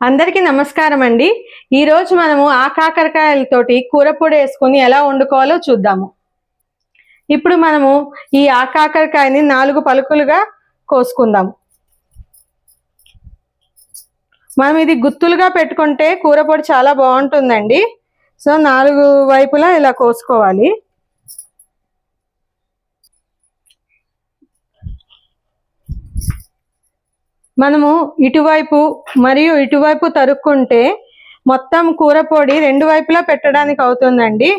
అందరికీ నమస్కారం అండి ఈరోజు మనము ఆ కాకరకాయలతోటి కూర పొడి ఎలా వండుకోవాలో చూద్దాము. ఇప్పుడు మనము ఈ ఆ కాకరకాయని నాలుగు పలుకులుగా కోసుకుందాం మనం ఇది గుత్తులుగా పెట్టుకుంటే కూర పొడి చాలా బాగుంటుందండి. సో నాలుగు వైపులా ఇలా కోసుకోవాలి. మనము ఇటువైపు మరియు ఇటువైపు తరుక్కుంటే మొత్తం కూర పొడి రెండు వైపులా పెట్టడానికి అవుతుందండి.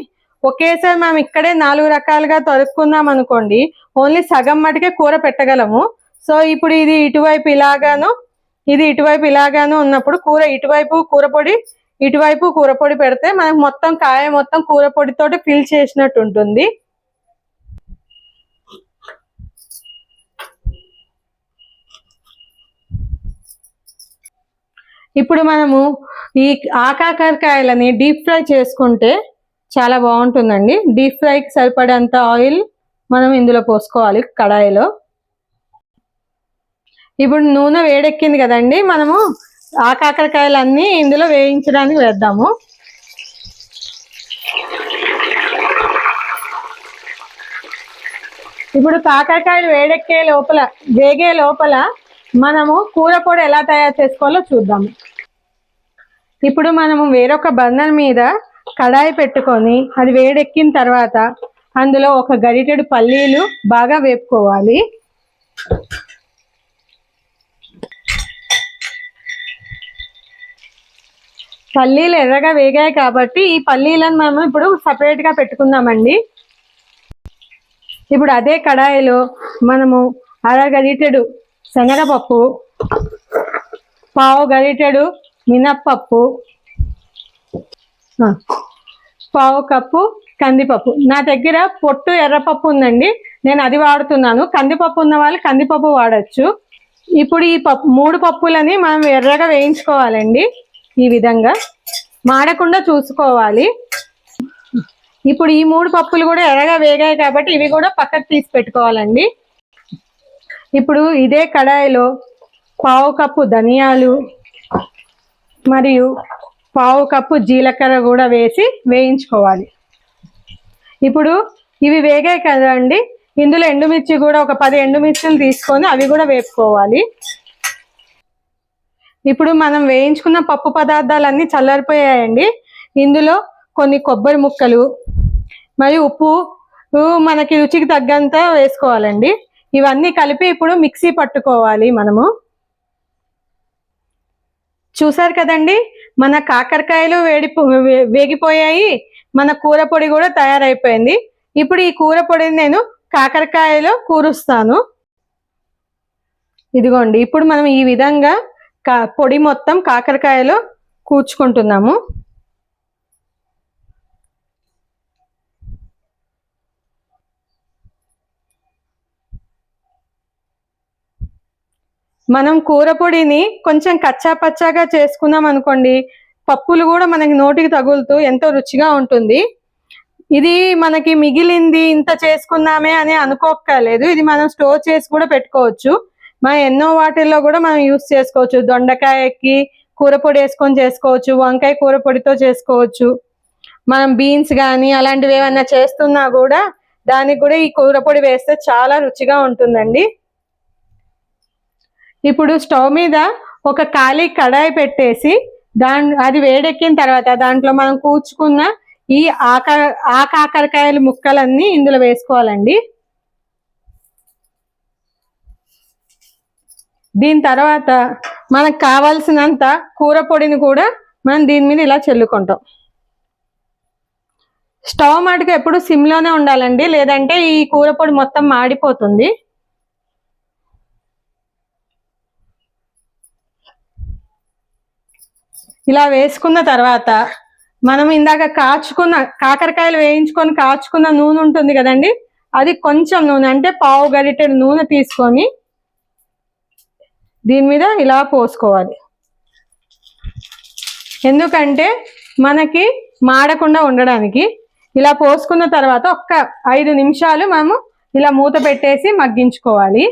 ఒకేసారి మనం ఇక్కడే నాలుగు రకాలుగా తరుక్కుందాం అనుకోండి ఓన్లీ సగం మటుకే కూర పెట్టగలము. సో ఇప్పుడు ఇది ఇటువైపు ఇలాగాను ఇది ఇటువైపు ఇలాగాను ఉన్నప్పుడు కూర ఇటువైపు కూర పొడి ఇటువైపు కూర పొడి పెడితే మనకు మొత్తం కాయ మొత్తం కూర పొడితోటి ఫిల్ చేసినట్టు ఉంటుంది. ఇప్పుడు మనము ఈ ఆకాకరకాయలని డీప్ ఫ్రై చేసుకుంటే చాలా బాగుంటుందండి. డీప్ ఫ్రైకి సరిపడేంత ఆయిల్ మనం ఇందులో పోసుకోవాలి కడాయిలో. ఇప్పుడు నూనె వేడెక్కింది కదండి మనము ఆ కాకరకాయలన్నీ ఇందులో వేయించడానికి వేద్దాము. ఇప్పుడు కాకరకాయలు వేడెక్కే లోపల వేగే లోపల మనము కూర పొడి ఎలా తయారు చేసుకోవాలో చూద్దాము. ఇప్పుడు మనము వేరొక బర్నర్ మీద కడాయి పెట్టుకొని అది వేడెక్కిన తర్వాత అందులో ఒక గరిటెడు పల్లీలు బాగా వేపుకోవాలి. పల్లీలు ఎర్రగా వేగాయి కాబట్టి ఈ పల్లీలను మనం ఇప్పుడు సపరేట్గా పెట్టుకుందామండి. ఇప్పుడు అదే కడాయిలో మనము అర గరిటెడు శనగపప్పు పావు గరిటెడు మినప్పప్పు పావు కప్పు కందిపప్పు. నా దగ్గర పొట్టు ఎర్రపప్పు ఉందండి. నేను అది వాడుతున్నాను. కందిపప్పు ఉన్న వాళ్ళు కందిపప్పు వాడచ్చు. ఇప్పుడు ఈ పప్పు మూడు పప్పులని మనం ఎర్రగా వేయించుకోవాలండి ఈ విధంగా. మాడకుండా చూసుకోవాలి. ఇప్పుడు ఈ మూడు పప్పులు కూడా ఎర్రగా వేగాయి కాబట్టి ఇవి కూడా పక్కకు తీసి పెట్టుకోవాలండి. ఇప్పుడు ఇదే కడాయిలో పావు కప్పు ధనియాలు మరియు పావు కప్పు జీలకర్ర కూడా వేసి వేయించుకోవాలి. ఇప్పుడు ఇవి వేగాయి కదండి. ఇందులో ఎండుమిర్చి కూడా ఒక పది ఎండుమిర్చిలు తీసుకొని అవి కూడా వేపుకోవాలి. ఇప్పుడు మనం వేయించుకున్న పప్పు పదార్థాలన్నీ చల్లారిపోయాయండి. ఇందులో కొన్ని కొబ్బరి ముక్కలు మరియు ఉప్పు మనకి రుచికి తగ్గంత వేసుకోవాలండి. ఇవన్నీ కలిపి ఇప్పుడు మిక్సీ పట్టుకోవాలి మనము. చూసారు కదండి? మన కాకరకాయలు వేడి వేగిపోయాయి. మన కూర పొడి కూడా తయారైపోయింది. ఇప్పుడు ఈ కూర పొడిని నేను కాకరకాయలో కూరుస్తాను. ఇదిగోండి ఇప్పుడు మనం ఈ విధంగా కా పొడి మొత్తం కాకరకాయలో కూర్చుకుంటున్నాము. మనం కూర పొడిని కొంచెం కచ్చా పచ్చాగా చేసుకున్నాం అనుకోండి పప్పులు కూడా మనకి నోటికి తగులుతూ ఎంతో రుచిగా ఉంటుంది. ఇది మనకి మిగిలింది ఇంత చేసుకున్నామే అని అనుకోక్కర్లేదు. ఇది మనం స్టోర్ చేసి కూడా పెట్టుకోవచ్చు. మనం ఎన్నో వాటిల్లో కూడా మనం యూస్ చేసుకోవచ్చు. దొండకాయకి కూర పొడి వేసుకొని చేసుకోవచ్చు వంకాయ కూర పొడితో చేసుకోవచ్చు. మనం బీన్స్ కానీ అలాంటివి ఏమైనా చేస్తున్నా కూడా దానికి కూడా ఈ కూర పొడి వేస్తే చాలా రుచిగా ఉంటుందండి. ఇప్పుడు స్టవ్ మీద ఒక ఖాళీ కడాయి పెట్టేసి దాని అది వేడెక్కిన తర్వాత దాంట్లో మనం కూర్చుకున్న ఈ ఆక ఆ కాకరకాయల ముక్కలన్నీ ఇందులో వేసుకోవాలండి. దీని తర్వాత మనకు కావాల్సినంత కూర పొడిని కూడా మనం దీని మీద ఇలా చల్లుకుంటాం. స్టవ్ మటుకు ఎప్పుడు సిమ్లోనే ఉండాలండి లేదంటే ఈ కూర పొడి మొత్తం మాడిపోతుంది. ఇలా వేసుకున్న తర్వాత మనం ఇందాక కాచుకున్న కాకరకాయలు వేయించుకొని కాచుకున్న నూనె ఉంటుంది కదండి? అది కొంచెం నూనె అంటే పావు గరిటెడు నూనె తీసుకొని దీని మీద ఇలా పోసుకోవాలి. ఎందుకంటే మనకి మాడకుండా ఉండడానికి ఇలా పోసుకున్న తర్వాత ఒక్క ఐదు నిమిషాలు మనము ఇలా మూత పెట్టేసి మగ్గించుకోవాలి.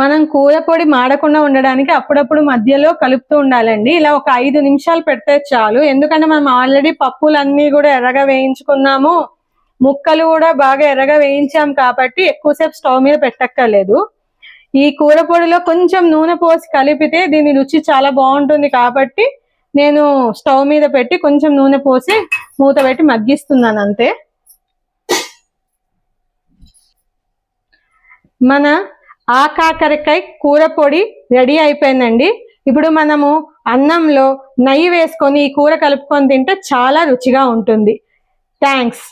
మనం కూర పొడి మాడకుండా ఉండడానికి అప్పుడప్పుడు మధ్యలో కలుపుతూ ఉండాలండి. ఇలా ఒక ఐదు నిమిషాలు పెడితే చాలు. ఎందుకంటే మనం ఆల్రెడీ పప్పులన్నీ కూడా ఎర్రగా వేయించుకున్నాము. ముక్కలు కూడా బాగా ఎర్రగా వేయించాం కాబట్టి ఎక్కువసేపు స్టవ్ మీద పెట్టక్కర్లేదు. ఈ కూర పొడిలో కొంచెం నూనె పోసి కలిపితే దీని రుచి చాలా బాగుంటుంది కాబట్టి నేను స్టవ్ మీద పెట్టి కొంచెం నూనె పోసి మూత పెట్టి మగ్గిస్తున్నాను అంతే. మన ఆ కాకరకాయ కూర పొడి రెడీ అయిపోయిందండి. ఇప్పుడు మనము అన్నంలో నెయ్యి వేసుకొని ఈ కూర కలుపుకొని తింటే చాలా రుచిగా ఉంటుంది. థ్యాంక్స్